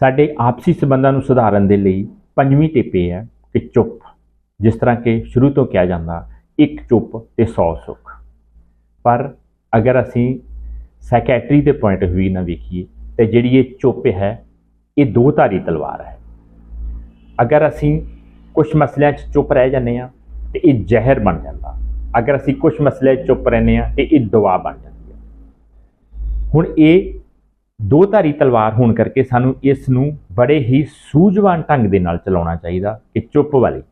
ਸਾਡੇ ਆਪਸੀ ਸੰਬੰਧਾਂ ਨੂੰ ਸੁਧਾਰਨ ਦੇ ਲਈ ਪੰਜਵੀਂ ਟਿੱਪ ਇਹ ਹੈ ਕਿ ਚੁੱਪ, ਜਿਸ ਤਰ੍ਹਾਂ ਕਿ ਸ਼ੁਰੂ ਤੋਂ ਕਿਹਾ ਜਾਂਦਾ, ਇੱਕ ਚੁੱਪ ਤੇ 100 ਸੁੱਖ। ਪਰ ਅਗਰ ਅਸੀਂ ਸਾਈਕੈਟਰੀ ਦੇ ਪੁਆਇੰਟ ਆਫ ਵੀ ਨਾ ਵੇਖੀਏ, ਤੇ ਜਿਹੜੀ ਇਹ ਚੁੱਪ ਹੈ, ਇਹ ਦੋ ਧਾਰੀ ਤਲਵਾਰ ਹੈ। ਅਗਰ ਅਸੀਂ ਕੁਝ ਮਸਲਿਆਂ 'ਚ ਚੁੱਪ ਰਹਿ ਜਾਂਦੇ ਆ ਤੇ ਇਹ ਜ਼ਹਿਰ ਬਣ ਜਾਂਦਾ। ਅਗਰ ਅਸੀਂ ਕੁਝ ਮਸਲੇ 'ਚ ਚੁੱਪ ਰਹਿੰਦੇ ਆ ਤੇ ਇਹ ਦਵਾ ਬਣ ਜਾਂਦੀ ਹੈ। ਹੁਣ ਇਹ ਦੋ ਧਾਰੀ ਤਲਵਾਰ ਹੋਣ ਕਰਕੇ ਸਾਨੂੰ ਇਸ ਨੂੰ ਬੜੇ ਹੀ ਸੂਝਵਾਨ ਢੰਗ ਦੇ ਨਾਲ ਚਲਾਉਣਾ ਚਾਹੀਦਾ ਕਿ ਚੁੱਪ ਵਾਲੀ,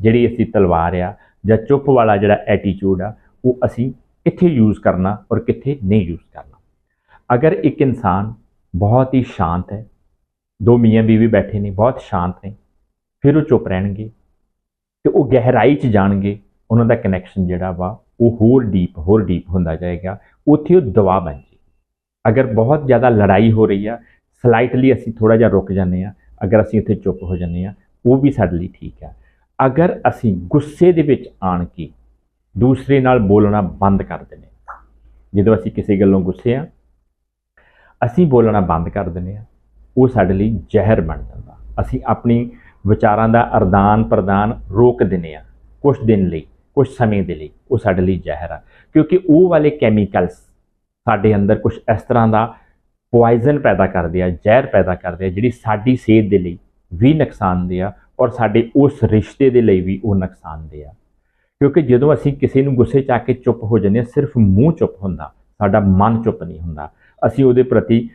ਜਿਹੜੀ ਅਸੀਂ ਤਲਵਾਰ ਆ ਜਾਂ ਚੁੱਪ ਵਾਲਾ ਜਿਹੜਾ ਐਟੀਟਿਊਡ ਆ, ਉਹ ਅਸੀਂ ਕਿੱਥੇ ਯੂਜ਼ ਕਰਨਾ ਔਰ ਕਿੱਥੇ ਨਹੀਂ ਯੂਜ਼ ਕਰਨਾ। ਅਗਰ ਇੱਕ ਇਨਸਾਨ ਬਹੁਤ ਹੀ ਸ਼ਾਂਤ ਹੈ, ਦੋ ਮੀਆਂ ਬੀਵੀ ਬੈਠੇ ਨੇ, ਬਹੁਤ ਸ਼ਾਂਤ ਨੇ, ਫਿਰ ਉਹ ਚੁੱਪ ਰਹਿਣਗੇ ਤੇ ਉਹ ਗਹਿਰਾਈ 'ਚ ਜਾਣਗੇ, ਉਹਨਾਂ ਦਾ ਕਨੈਕਸ਼ਨ ਜਿਹੜਾ ਵਾ ਉਹ ਹੋਰ ਡੀਪ ਹੋਰ ਡੀਪ ਹੁੰਦਾ ਜਾਏਗਾ, ਉੱਥੇ ਉਹ ਦਬਾਅ ਬਣ ਜੇ ਅਗਰ ਬਹੁਤ ਜ਼ਿਆਦਾ ਲੜਾਈ ਹੋ ਰਹੀ ਆ ਸਲਾਈਟਲੀ ਅਸੀਂ ਥੋੜਾ ਜਿਹਾ ਰੁਕ ਜਾਂਦੇ ਆ, ਅਗਰ ਅਸੀਂ ਇੱਥੇ ਚੁੱਪ ਹੋ ਜਾਂਦੇ ਆ, ਉਹ ਵੀ ਸਾਡੇ ਲਈ ਠੀਕ ਆ। ਅਗਰ ਅਸੀਂ ਗੁੱਸੇ ਦੇ ਵਿੱਚ ਆਣ ਕੇ ਦੂਸਰੇ ਨਾਲ ਬੋਲਣਾ ਬੰਦ ਕਰ ਦਿੰਦੇ ਹਾਂ ਜਦੋਂ ਅਸੀਂ ਕਿਸੇ ਗੱਲੋਂ ਗੁੱਸੇ ਆ, ਅਸੀਂ ਬੋਲਣਾ ਬੰਦ ਕਰ ਦਿੰਦੇ ਆ, ਉਹ ਸਾਡੇ ਲਈ ਜ਼ਹਿਰ ਬਣ ਜਾਂਦਾ। ਅਸੀਂ ਆਪਣੀ ਵਿਚਾਰਾਂ ਦਾ ਅਰਦਾਨ ਪ੍ਰਦਾਨ ਰੋਕ ਦਿੰਦੇ ਆ ਕੁਝ ਦਿਨ ਲਈ ਕੁਝ ਸਮੇਂ ਦੇ ਲਈ, ਉਹ ਸਾਡੇ ਲਈ ਜ਼ਹਿਰ ਆ। ਕਿਉਂਕਿ ਉਹ ਵਾਲੇ ਕੈਮੀਕਲਸ ਸਾਡੇ ਅੰਦਰ ਕੁਝ ਇਸ ਤਰ੍ਹਾਂ ਦਾ ਪੋਇਜ਼ਨ ਪੈਦਾ ਕਰਦੇ ਆ, ਜ਼ਹਿਰ ਪੈਦਾ ਕਰਦੇ ਆ, ਜਿਹੜੀ ਸਾਡੀ ਸਿਹਤ ਦੇ ਲਈ ਵੀ ਨੁਕਸਾਨਦੇ ਆ ਔਰ ਸਾਡੇ ਉਸ ਰਿਸ਼ਤੇ ਦੇ ਲਈ ਵੀ ਉਹ ਨੁਕਸਾਨਦੇ ਆ। ਕਿਉਂਕਿ ਜਦੋਂ ਅਸੀਂ ਕਿਸੇ ਨੂੰ ਗੁੱਸੇ 'ਚ ਆ ਕੇ ਚੁੱਪ ਹੋ ਜਾਂਦੇ ਆ, ਸਿਰਫ ਮੂੰਹ ਚੁੱਪ ਹੁੰਦਾ, ਸਾਡਾ ਮਨ ਚੁੱਪ ਨਹੀਂ ਹੁੰਦਾ। ਅਸੀਂ ਉਹਦੇ ਪ੍ਰਤੀ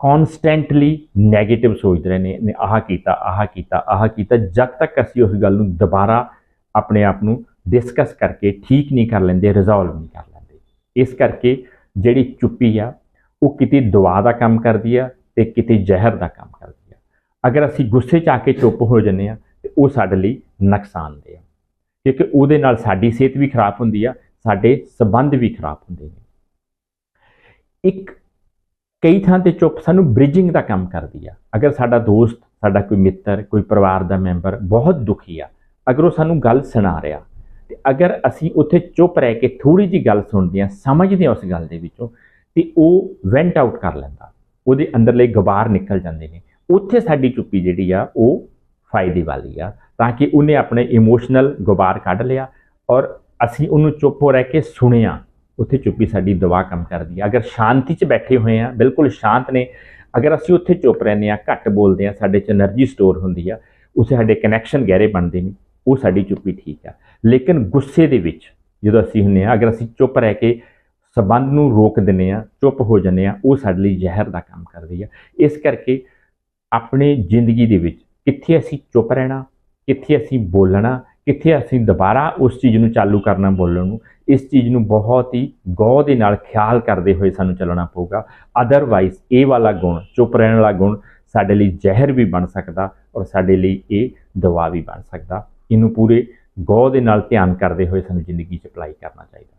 ਕਨਸਟੈਂਟਲੀ 네ਗੇਟਿਵ ਸੋਚਦੇ ਰਹਿੰਦੇ ਨੇ ਆਹ ਕੀਤਾ ਆਹ ਕੀਤਾ ਆਹ ਕੀਤਾ, ਜਦ ਤੱਕ ਅਸੀਂ ਉਸ ਗੱਲ ਨੂੰ ਦੁਬਾਰਾ ਆਪਣੇ ਆਪ ਨੂੰ ਡਿਸਕਸ ਕਰਕੇ ਠੀਕ ਨਹੀਂ ਕਰ ਲੈਂਦੇ ਰਿਜ਼ੋਲਵ ਨਹੀਂ ਕਰ ਲੈਂਦੇ। ਇਸ ਕਰਕੇ ਜਿਹੜੀ ਚੁੱਪੀ ਆ, ਉਹ ਕਿਤੇ ਦਵਾ ਦਾ ਕੰਮ ਕਰਦੀ ਆ ਤੇ ਕਿਤੇ ਜ਼ਹਿਰ ਦਾ ਕੰਮ ਕਰਦੀ ਆ। ਅਗਰ ਅਸੀਂ ਗੁੱਸੇ 'ਚ ਆ ਕੇ ਚੁੱਪ ਹੋ ਜੰਨੇ ਆ, ਤੇ ਉਹ ਸਾਡੇ ਲਈ ਨੁਕਸਾਨਦੇ ਆ। ਕਿਉਂਕਿ ਉਹਦੇ ਨਾਲ ਸਾਡੀ ਸਿਹਤ ਵੀ ਖਰਾਬ ਹੁੰਦੀ ਆ, ਸਾਡੇ ਸਬੰਧ ਵੀ ਖਰਾਬ ਹੁੰਦੇ ਨੇ। ਇੱਕ, ਕਈ ਥਾਂ ਤੇ ਚੁੱਪ ਸਾਨੂੰ ਬ੍ਰਿਜਿੰਗ ਦਾ ਕੰਮ ਕਰਦੀ ਆ। ਅਗਰ ਸਾਡਾ ਦੋਸਤ, ਸਾਡਾ ਕੋਈ ਮਿੱਤਰ, ਕੋਈ ਪਰਿਵਾਰ ਦਾ ਮੈਂਬਰ ਬਹੁਤ ਦੁਖੀ ਆ, ਅਗਰ ਉਹ ਸਾਨੂੰ ਗੱਲ ਸੁਣਾ ਰਿਹਾ ਤੇ ਅਗਰ ਅਸੀਂ ਉੱਥੇ ਚੁੱਪ ਰਹਿ ਕੇ ਥੋੜੀ ਜੀ ਗੱਲ ਸੁਣਦੇ ਹਾਂ, ਸਮਝਦੇ ਹਾਂ ਉਸ ਗੱਲ ਦੇ ਵਿੱਚੋਂ, ਤੇ ਉਹ ਵੈਂਟ ਆਊਟ ਕਰ ਲੈਂਦਾ। ਉਹਦੇ ਅੰਦਰਲੇ ਗਵਾਰ ਨਿਕਲ ਜਾਂਦੇ ਨੇ। ਉੱਥੇ ਸਾਡੀ ਚੁੱਪੀ ਜਿਹੜੀ ਆ, ਉਹ ਫਾਇਦੇ ਵਾਲੀ ਆ, ਤਾਂ ਕਿ ਉਹਨੇ ਆਪਣੇ ਇਮੋਸ਼ਨਲ ਗਵਾਰ ਕੱਢ ਲਿਆ ਔਰ ਅਸੀਂ ਉਹਨੂੰ ਚੁੱਪ ਹੋ ਰਹਿ ਕੇ ਸੁਣਿਆ। ਉੱਥੇ ਚੁੱਪੀ ਸਾਡੀ ਦਵਾ ਕੰਮ ਕਰਦੀ ਆ। ਅਗਰ ਸ਼ਾਂਤੀ 'ਚ ਬੈਠੇ ਹੋਏ ਆ, ਬਿਲਕੁਲ ਸ਼ਾਂਤ ਨੇ। ਅਗਰ ਅਸੀਂ ਉੱਥੇ ਚੁੱਪ ਰਹਿੰਦੇ ਆ, ਘੱਟ ਬੋਲਦੇ ਆ, ਸਾਡੇ 'ਚ એનર્ਜੀ ਸਟੋਰ ਹੁੰਦੀ ਆ, ਉਸੇ ਸਾਡੇ ਕਨੈਕਸ਼ਨ ਗਹਿਰੇ ਬਣਦੇ ਨੇ, ਉਹ ਸਾਡੀ ਚੁੱਪੀ ਠੀਕ ਆ। ਲੇਕਿਨ ਗੁੱਸੇ ਦੇ ਵਿੱਚ ਜਦੋਂ ਅਸੀਂ ਹੁੰਨੇ ਆ ਅਗਰ ਅਸੀਂ ਚੁੱਪ ਰਹਿ ਕੇ ਸਬੰਧ ਨੂੰ ਰੋਕ ਦਿੰਨੇ ਆ ਚੁੱਪ ਹੋ ਜੰਨੇ ਆ ਉਹ ਸਾਡੇ ਲਈ ਜ਼ਹਿਰ ਦਾ ਕੰਮ ਕਰਦੀ ਆ। ਇਸ ਕਰਕੇ ਆਪਣੇ ਜ਼ਿੰਦਗੀ ਦੇ ਵਿੱਚ ਕਿੱਥੇ ਅਸੀਂ ਚੁੱਪ ਰਹਿਣਾ, ਕਿੱਥੇ ਅਸੀਂ ਬੋਲਣਾ, ਕਿੱਥੇ ਅਸੀਂ ਦੁਬਾਰਾ ਉਸ ਚੀਜ਼ ਨੂੰ ਚਾਲੂ ਕਰਨਾ ਬੋਲਣ ਨੂੰ, ਇਸ ਚੀਜ਼ ਨੂੰ ਬਹੁਤ ਹੀ ਗੌਰ ਦੇ ਨਾਲ ਖਿਆਲ ਕਰਦੇ ਹੋਏ ਸਾਨੂੰ ਚੱਲਣਾ ਪਊਗਾ। ਅਦਰਵਾਈਜ਼ ਇਹ ਵਾਲਾ ਗੁਣ, ਚੁੱਪ ਰਹਿਣ ਵਾਲਾ ਗੁਣ ਸਾਡੇ ਲਈ ਜ਼ਹਿਰ ਵੀ ਬਣ ਸਕਦਾ ਔਰ ਸਾਡੇ ਲਈ ਇਹ ਦਵਾ ਵੀ ਬਣ ਸਕਦਾ। ਇਹਨੂੰ ਪੂਰੇ ਗੌਰ ਦੇ ਨਾਲ ਧਿਆਨ ਕਰਦੇ ਹੋਏ ਸਾਨੂੰ ਜ਼ਿੰਦਗੀ 'ਚ ਅਪਲਾਈ ਕਰਨਾ ਚਾਹੀਦਾ।